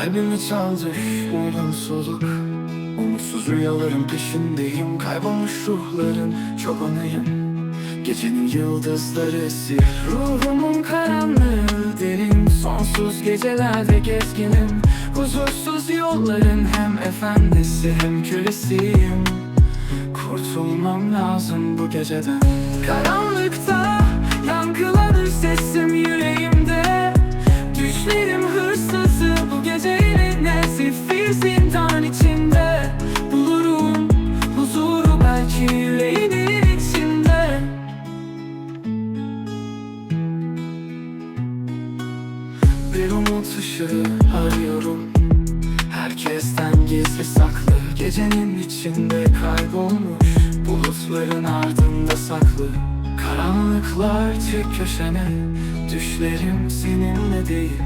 Kalbimi çaldı uyumsuzluk Umutsuz rüyaların peşindeyim. Kaybolmuş ruhların çobanıyım. Gecenin yıldızları esir Ruhumun karanlığı derin. Sonsuz gecelerde gezginim. Huzursuz yolların hem efendisi hem kölesiyim Kurtulmam lazım bu geceden. Karanlıkta yankılanır sesim yüreğimde. Düşlerim Zindan içinde Bulurum huzuru belki yüreğinin içinde. Bir umut arıyorum. Herkesten gizli saklı Gecenin içinde kaybolmuş Bulutların ardında saklı. Karanlıklar çek Düşlerim seninle değil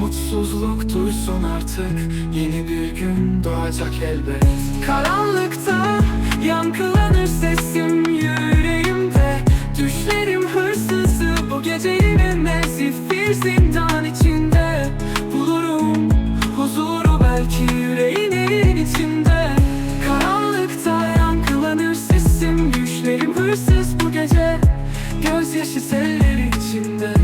Mutsuzluk duysun artık Yeni bir gün doğacak elbet. Karanlıkta yankılanır sesim yüreğimde. Düşlerim hırsızı bu gece yine nezif bir zindan içinde Bulurum huzuru belki yüreğinin içinde. Karanlıkta yankılanır sesim Düşlerim hırsız bu gece. Gözyaşı selleri içinde.